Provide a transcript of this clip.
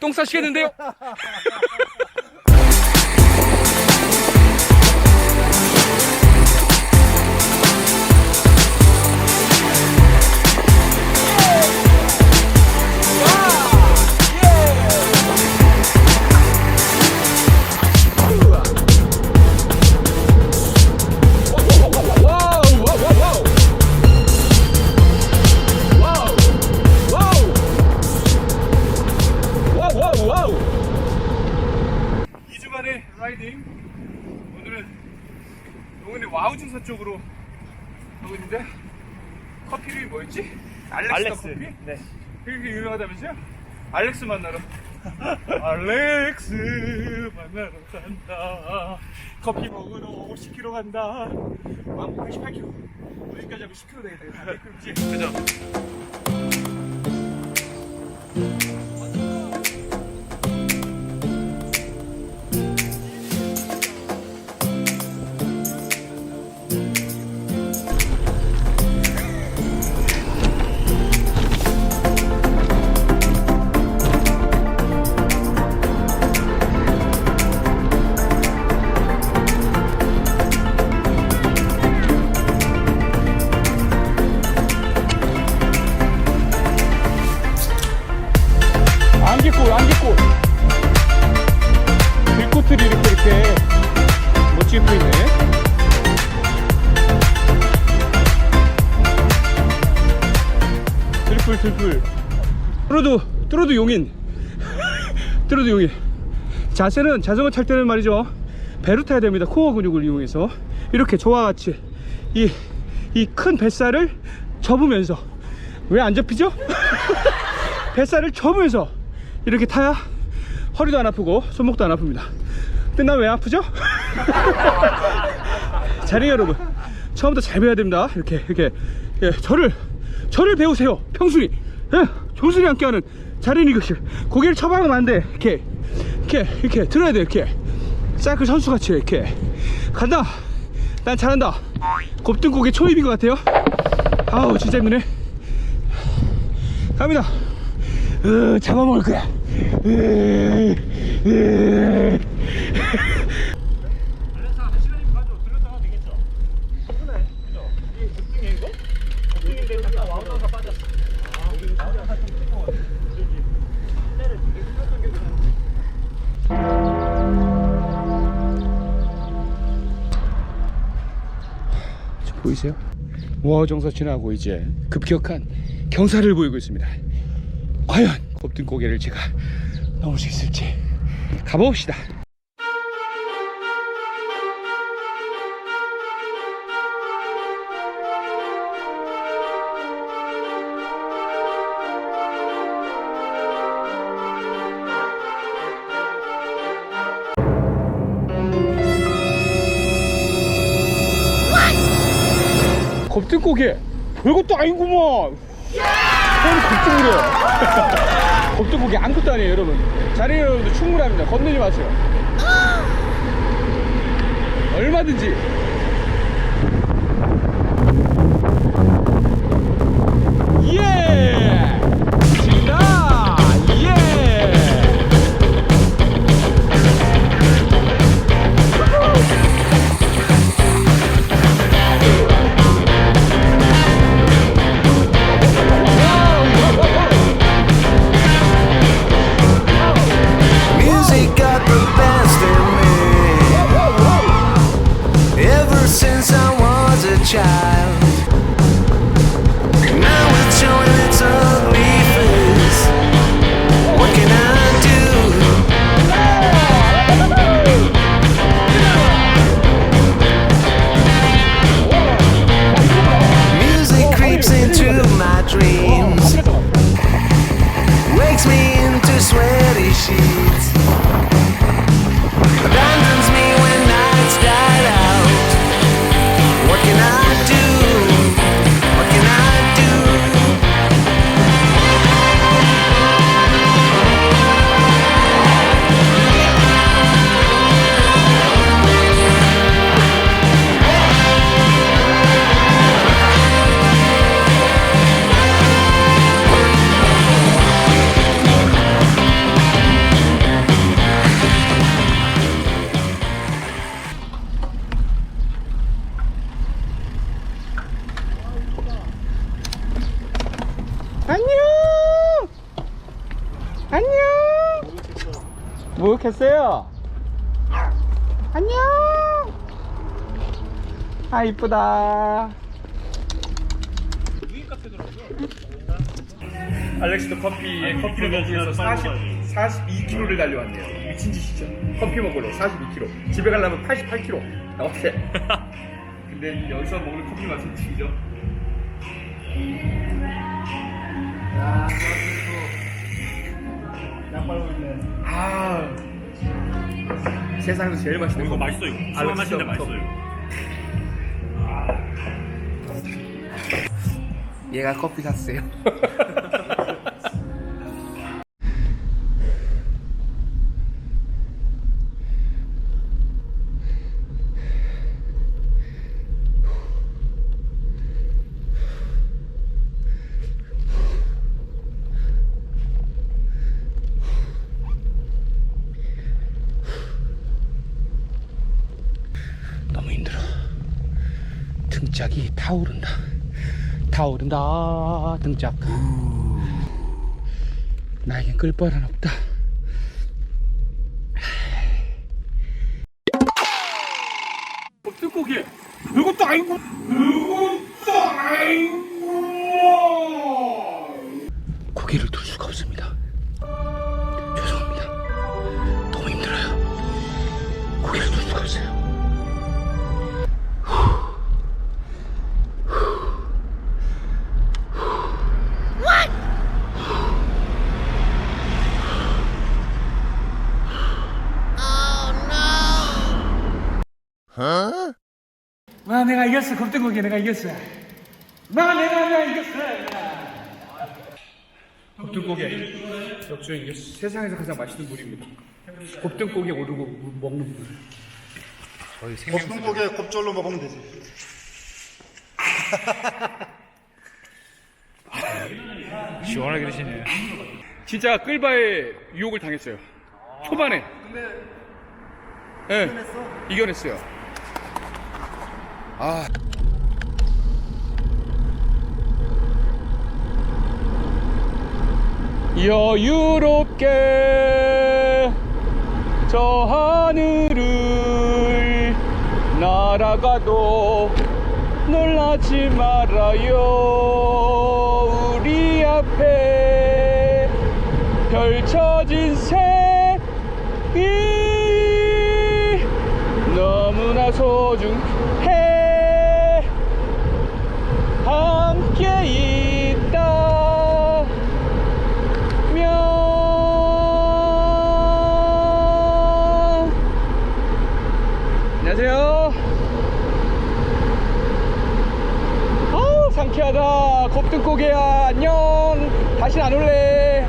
똥 싸시겠는데요? 용인의 와우 증서 쪽으로 가고 있는데 커피 이름이 뭐였지? 알렉스, 알렉스. 커피? 네. 그렇게 유명하다면서요? 알렉스 만나러 알렉스 만나러 간다 커피 먹으러 50km 간다 왕복 88km 어디까지 하면 10km 되겠다? 그죠? 안개꽃 안개꽃 들꽃들이 이렇게 이렇게 멋지게 보이네. 들풀 들풀. 뚜루도 뚜루도 용인. 뚜루도 용인. 자세는 자전거 탈 때는 말이죠. 배로 타야 됩니다. 코어 근육을 이용해서. 이렇게 저와 같이 이 이 큰 뱃살을 접으면서. 왜 안 접히죠? 뱃살을 접으면서 이렇게 타야 허리도 안 아프고 손목도 안 아픕니다. 난왜 아프죠? 자리 여러분 처음부터 잘 배워야 됩니다. 이렇게 이렇게 예, 저를 저를 배우세요. 평순이 예, 조순이 함께 하는 자리니 교실 고개를 쳐박으면 안 돼. 이렇게 이렇게 이렇게 들어야 돼. 이렇게 사이클 선수 같이 이렇게 간다. 난 잘한다. 곱든 고개 초입인 것 같아요. 아우 진짜 힘드네. 갑니다. 으, 잡아먹을 거야. 보이세요? 우화정사 지나고 이제 급격한 경사를 보이고 있습니다. 과연 곱든 고개를 제가 넘을 수 있을지 가봅시다. 곱든 고개. 별것도 아니구먼 그건 곱든 고개 고개 아무것도 아니에요 여러분. 자리 여러분들 충분합니다. 겁내지 마세요. 얼마든지 me into sweaty sheets. Abandons me when nights died 목욕했어요? 안녕! 아, 이쁘다. 알렉스도 커피에 커피를 먹기 위해서 40, 42km를 달려왔네요. 미친 짓이죠. 커피 먹으러 42km. 집에 가려면 88km. 어때? 근데 여기서 먹는 커피 맛은 지죠. 세상에서 제일 맛있는 이거 거. 맛있어 이거. 아, 술 마신데 진짜 맛있어 이거. 얘가 커피 샀어요. 등짝이 타오른다. 타오른다. 등짝. 나에겐 끌 바는 없다. 뜨고기. 이것도 아니고. 이것도 아니고. 고개를 들 수가 없습니다. 내가 이겼어. 겁등고기 내가 이겼어. 나 내가 내가 이겼어. 겁등고기 역시 이게 세상에서 가장 맛있는 물입니다. 겁등고기 오르고 먹는 물. 볶음고기에 곱절로 먹으면 되지. 시원하게 드시네. 진짜 끌바에 유혹을 당했어요. 초반에. 네, 이겨냈어요 아. 여유롭게 저 하늘을 날아가도 놀라지 말아요. 우리 앞에 펼쳐진 색이 너무나 소중해 상쾌하다. 곱등고개야. 안녕. 다시 안 올래.